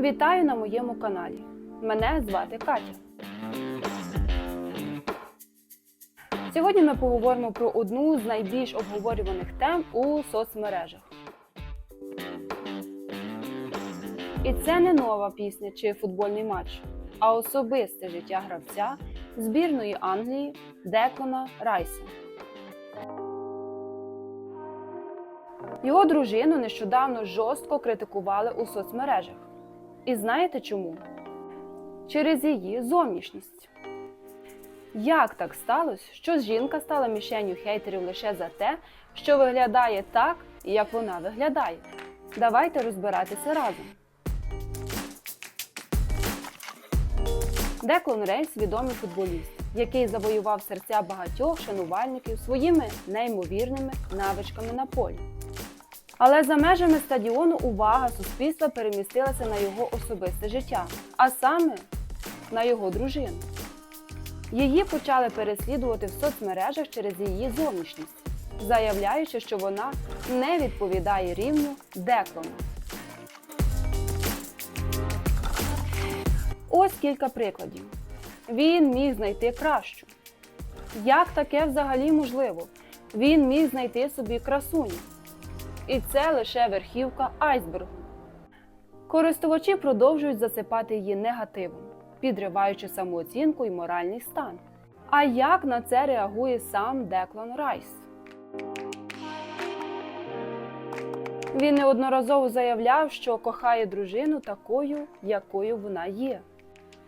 Вітаю на моєму каналі. Мене звати Катя. Сьогодні ми поговоримо про одну з найбільш обговорюваних тем у соцмережах. І це не нова пісня чи футбольний матч, а особисте життя гравця збірної Англії Деклана Райса. Його дружину нещодавно жорстко критикували у соцмережах. І знаєте чому? Через її зовнішність. Як так сталося, що жінка стала мішенню хейтерів лише за те, що виглядає так, як вона виглядає? Давайте розбиратися разом. Деклан Рейс відомий футболіст, який завоював серця багатьох шанувальників своїми неймовірними навичками на полі. Але за межами стадіону увага суспільства перемістилася на його особисте життя, а саме на його дружину. Її почали переслідувати в соцмережах через її зовнішність, заявляючи, що вона не відповідає рівню Деклана. Ось кілька прикладів. Він міг знайти кращу. Як таке взагалі можливо? Він міг знайти собі красуню. І це лише верхівка айсбергу. Користувачі продовжують засипати її негативом, підриваючи самооцінку і моральний стан. А як на це реагує сам Деклан Райс? Він неодноразово заявляв, що кохає дружину такою, якою вона є.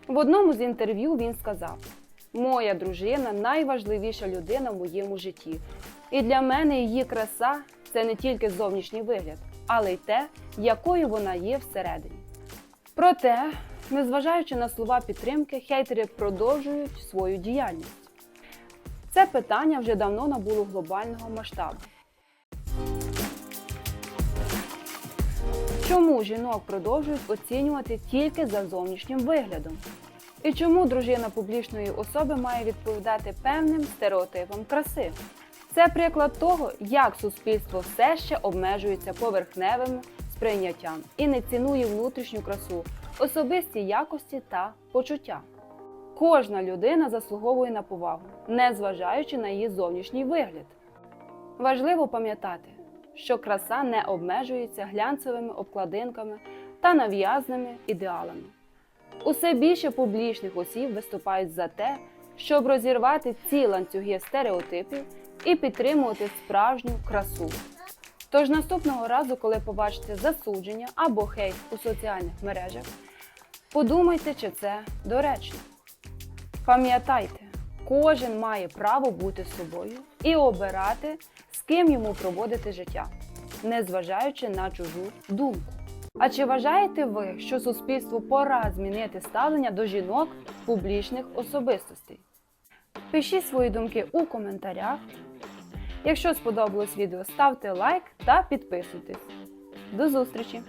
В одному з інтерв'ю він сказав: Моя дружина найважливіша людина в моєму житті, і для мене її краса це не тільки зовнішній вигляд, але й те, якою вона є всередині. Проте, незважаючи на слова підтримки, хейтери продовжують свою діяльність. Це питання вже давно набуло глобального масштабу. Чому жінок продовжують оцінювати тільки за зовнішнім виглядом? І чому дружина публічної особи має відповідати певним стереотипам краси? Це приклад того, як суспільство все ще обмежується поверхневим сприйняттям і не цінує внутрішню красу, особисті якості та почуття. Кожна людина заслуговує на повагу, незважаючи на її зовнішній вигляд. Важливо пам'ятати, що краса не обмежується глянцевими обкладинками та нав'язними ідеалами. Усе більше публічних осіб виступають за те, щоб розірвати ці ланцюги стереотипів і підтримувати справжню красу. Тож наступного разу, коли побачите засудження або хейт у соціальних мережах, подумайте, чи це доречно. Пам'ятайте, кожен має право бути собою і обирати, з ким йому проводити життя, незважаючи на чужу думку. А чи вважаєте ви, що суспільству пора змінити ставлення до жінок публічних особистостей? Пишіть свої думки у коментарях. Якщо сподобалось відео, ставте лайк та підписуйтесь. До зустрічі!